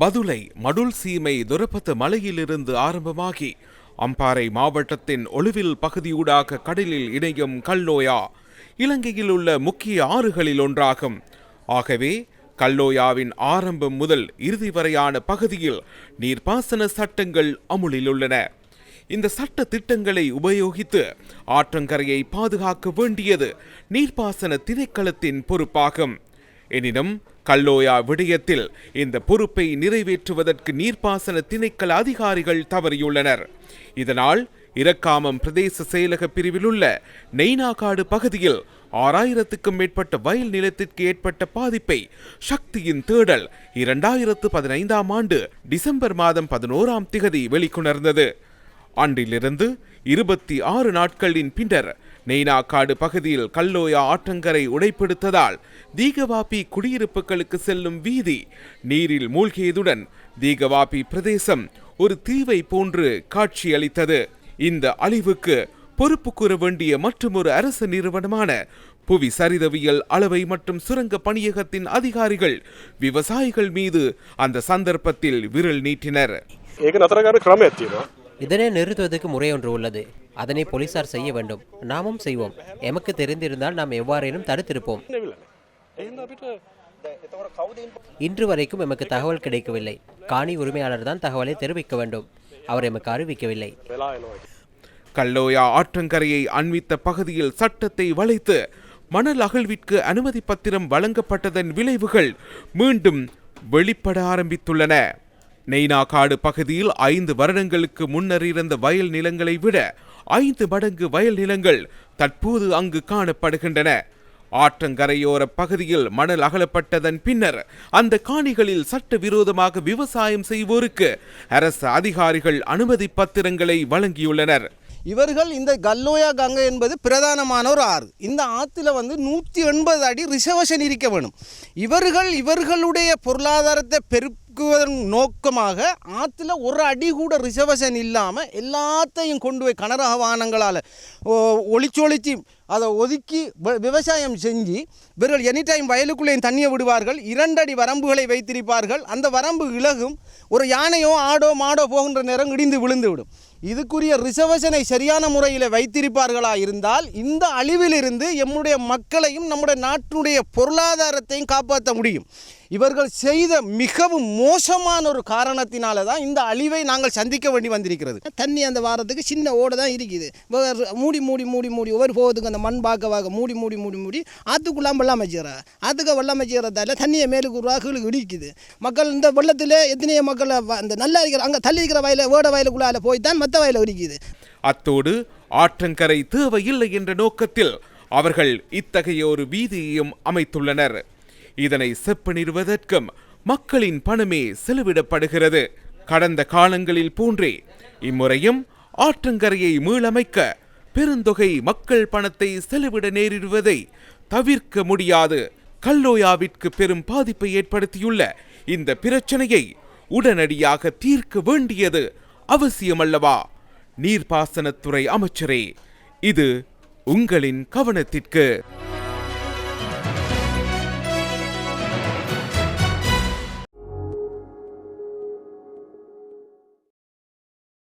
பதுளை மடுல் சீமை துரப்பத்து மலையிலிருந்து ஆரம்பமாகி அம்பாறை மாவட்டத்தின் ஒளிவில் பகுதியூடாக கடலில் இணையும் கல்லோயா இலங்கையில் உள்ள முக்கிய ஆறுகளில் ஒன்றாகும். ஆகவே கல்லோயாவின் ஆரம்பம் முதல் இறுதி வரையான பகுதியில் நீர்ப்பாசன சட்டங்கள் அமுலில் உள்ளன. இந்த சட்ட திட்டங்களை உபயோகித்து ஆற்றங்கரையை பாதுகாக்க வேண்டியது நீர்ப்பாசன திணைக்களத்தின் பொறுப்பாகும். எனினும் கல்லோயா விடயத்தில் இந்த பொறுப்பை நிறைவேற்றுவதற்கு நீர்ப்பாசன திணைக்கள அதிகாரிகள் தவறியுள்ளனர். இதனால் இரக்காமம் பிரதேச செயலக பிரிவில் உள்ள நெய்னாகாடு பகுதியில் ஆறாயிரத்துக்கும் மேற்பட்ட வயல் நிலத்திற்கு ஏற்பட்ட பாதிப்பை சக்தியின் தேடல் இரண்டாயிரத்து பதினைந்தாம் ஆண்டு டிசம்பர் மாதம் பதினோராம் திகதி வெளிக்கொணர்ந்தது. அன்றிலிருந்து இருபத்தி ஆறு நாட்களின் பின்னர் நெய்னாக்காடு பகுதியில் கல்லோயா ஆற்றங்கரை உடைப்படுத்ததால் தீகவாபி குடியிருப்புகளுக்கு செல்லும் வீதி நீரில் மூழ்கியதுடன் தீகவாபி பிரதேசம் ஒரு தீவை போன்று காட்சியளித்தது. இந்த அழிவுக்கு பொறுப்பு கூற வேண்டிய மற்றொரு அரசு நிறுவனமான புவி சரிதவியல் அளவை மற்றும் சுரங்க பணியகத்தின் அதிகாரிகள் விவசாயிகள் மீது அந்த சந்தர்ப்பத்தில் விரல் நீட்டினர். இதனை நிறுத்துவதற்கு முறையொன்று உள்ளது. அதனை போலீசார் செய்ய வேண்டும். நாமும் செய்வோம். எமக்கு தெரிந்திருந்தால் நாம் எவ்வாறேனும் தடுத்திருப்போம். இன்று வரைக்கும் எமக்கு தகவல் கிடைக்கவில்லை. காணி உரிமையாளர் தான் தகவலை தெரிவிக்க வேண்டும். அவர் எமக்கு அறிவிக்கவில்லை. கல்லோயா ஆற்றங்கரையை அண்மித்த பகுதியில் சட்டத்தை வளைத்து மணல் அகழ்விற்கு அனுமதி பத்திரம் வழங்கப்பட்டதன் விளைவுகள் மீண்டும் வெளிப்பட ஆரம்பித்துள்ளன. நெய்னாகாடு பகுதியில் ஐந்து வருடங்களுக்கு முன்னர் இருந்த வயல் நிலங்களை விட ஐந்து மடங்கு வயல் நிலங்கள் தற்போது அங்கு காணப்படுகின்றன. ஆற்றங்கரையோர பகுதியில் மணல் அகலப்பட்டதன் பின்னர் அந்த காணிகளில் சட்டவிரோதமாக விவசாயம் செய்வோருக்கு அரசு அதிகாரிகள் அனுமதி பத்திரங்களை வழங்கியுள்ளனர். இவர்கள் இந்த கல்லோயா கங்கை என்பது பிரதானமான ஒரு ஆறு. இந்த ஆற்றுல வந்து நூற்றி எண்பது அடி ரிசர்வேஷன் இருக்க வேணும். இவர்கள் இவர்களுடைய பொருளாதாரத்தை பெருக்குவதன் நோக்கமாக ஆற்றுல ஒரு அடி கூட ரிசர்வேஷன் இல்லாமல் எல்லாத்தையும் கொண்டு போய் கனரக வாகனங்களால் ஒளிச்சொளிச்சு அதை ஒதுக்கி விவசாயம் செஞ்சு இவர்கள் எனி டைம் வயலுக்குள்ளேயும் தண்ணியை விடுவார்கள். இரண்டடி வரம்புகளை வைத்திருப்பார்கள். அந்த வரம்பு இலகும் ஒரு யானையோ ஆடோ மாடோ போகின்ற நேரம் இடிந்து விழுந்து விடும் இதுக்குரிய ரிசர்வேஷனை சரியான முறையில் வைத்திருப்பார்களா இருந்தால் இந்த அழிவிலிருந்து எம்முடைய மக்களையும் நம்முடைய நாட்டினுடைய பொருளாதாரத்தையும் காப்பாற்ற முடியும். இவர்கள் செய்த மிகவும் மோசமான ஒரு காரணத்தினால தான் இந்த அழிவை நாங்கள் சந்திக்க வேண்டி வந்திருக்கிறது. தண்ணி அந்த வாரத்துக்கு சின்ன ஓடை தான் இருக்குது மூடி மூடி மூடி மூடி ஒவ்வொரு போகுதுங்க அந்த மண் பார்க்க மூடி மூடி மூடி மூடி ஆற்றுக்குள்ளாம் வெள்ளம் வச்சுக்கிறா ஆற்றுக்கு வெள்ளம் செய்கிறதால தண்ணியை மேலுக்கு ஒரு கீழுக்கு இடிக்குது. மக்கள் இந்த வெள்ளத்தில் எத்தனையோ மக்களை வ- அந்த நல்லா இருக்கிற அங்கே தள்ளி இருக்கிற வயல வேட வயலுக்குள்ளால போய் தான் மற்ற வயலை இடிக்குது. அத்தோடு ஆற்றங்கரை தேவையில்லை என்ற நோக்கத்தில் அவர்கள் இத்தகைய ஒரு வீதியையும் அமைத்துள்ளனர். இதனை செப்பனிடுவதற்கும் மக்களின் பணமே செலவிடப்படுகிறது. கடந்த காலங்களில் போன்றே இம்முறையும் ஆற்றங்கரையை மீளமைக்க பெருந்தொகை மக்கள் பணத்தை செலவிட நேரிடுவதை தவிர்க்க முடியாது. கல்லோயாவிற்கு பெரும் பாதிப்பை ஏற்படுத்தியுள்ள இந்த பிரச்சனையை உடனடியாக தீர்க்க வேண்டியது அவசியமல்லவா? நீர்ப்பாசனத்துறை அமைச்சரே இது உங்களின் கவனத்திற்கு.